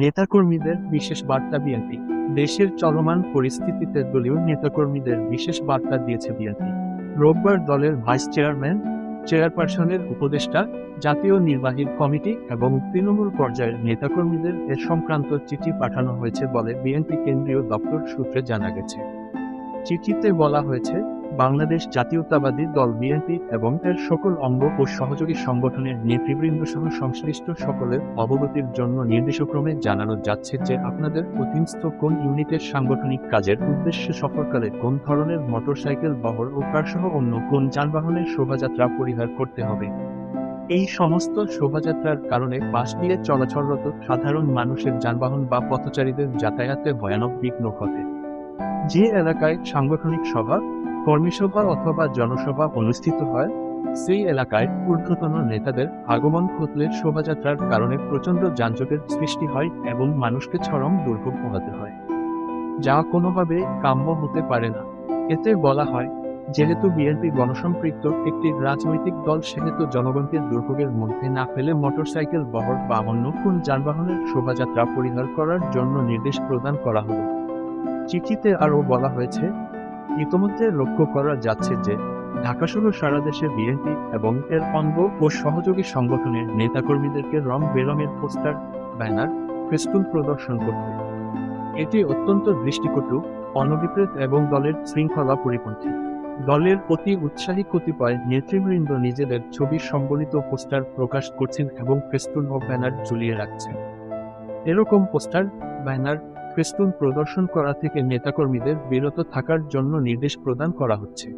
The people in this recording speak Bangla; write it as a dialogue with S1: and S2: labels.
S1: নেতাকর্মীদের বিশেষ বার্তা বিএনপি। দেশের চলমান পরিস্থিতিতে দলীয় নেতাকর্মীদের বিশেষ বার্তা দিয়েছে বিএনপি। রোববার দলের ভাইস চেয়ারম্যান, চেয়ারপারসনের উপদেষ্টা, জাতীয় নির্বাহী কমিটি এবং তৃণমূল পর্যায়ের নেতাকর্মীদের এ সংক্রান্ত চিঠি পাঠানো হয়েছে বলে বিএনপি কেন্দ্রীয় দপ্তর সূত্রে জানা গেছে। চিঠিতে বলা হয়েছে, বাংলাদেশ জাতীয়তাবাদী দল বিএনপি এবং এর সকল অঙ্গ ও সহযোগী সংগঠনের নেতৃবৃন্দ সহ সংশ্লিষ্ট সকলের অবগতির জন্য নির্দেশক্রমে জানানো যাচ্ছে যে আপনাদের অধীনস্থ কোন ইউনিটের সাংগঠনিক কাজের উদ্দেশ্যে সফরকালে কোন ধরনের মোটরসাইকেল, বহর ও কারসহ অন্য কোন যানবাহনের শোভাযাত্রা পরিহার করতে হবে। এই সমস্ত শোভাযাত্রার কারণে পাশ দিয়ে চলাচলরত সাধারণ মানুষের যানবাহন বা পথচারীদের যাতায়াতে ভয়ানক বিঘ্ন ঘটে। যে এলাকায় সাংগঠনিক সভা কর্মীসভা অথবা জনসভা অনুষ্ঠিত হয়, সেই এলাকায় ঊর্ধ্বতন নেতাদের আগমন ঘটলে শোভাযাত্রার কারণে প্রচণ্ড যানজটের সৃষ্টি হয় এবং মানুষকে চরম দুর্ভোগ পোহাতে হয়। যা কোনোভাবে কাম্য হতে পারে না। এতে বলা হয়, যেহেতু বিএনপি গণসম্পৃক্ত একটি রাজনৈতিক দল, সেহেতু জনগণকে দুর্ভোগের মধ্যে না ফেলে মোটরসাইকেল, বহর বা অন্য কোন যানবাহনের শোভাযাত্রা পরিহার করার জন্য নির্দেশ প্রদান করা হলো। চিঠিতে আরও বলা হয়েছে, ইতোমধ্যে লক্ষ্য করা যাচ্ছে যে ঢাকাসহ সারা দেশে বিএনপি এবং এর অঙ্গ ও সহযোগী সংগঠনের নেতাকর্মীদেরকে রং বেরঙের পোস্টার, ব্যানার, ফেস্টুন প্রদর্শন করতে। এটি অত্যন্ত দৃষ্টিকটু, অনভিপ্রেত এবং দলের শৃঙ্খলা পরিপন্থী। দলের অতি উৎসাহী কতিপয় নেতৃবৃন্দ নিজেদের ছবি সম্বলিত পোস্টার প্রকাশ করছেন এবং ফেস্টুন ও ব্যানার ঝুলিয়ে রাখছেন। এরকম পোস্টার, ব্যানার ফেস্টুন প্রদর্শন করা থেকে নেতাকর্মীদের বিরত থাকার জন্য নির্দেশ প্রদান করা হচ্ছে।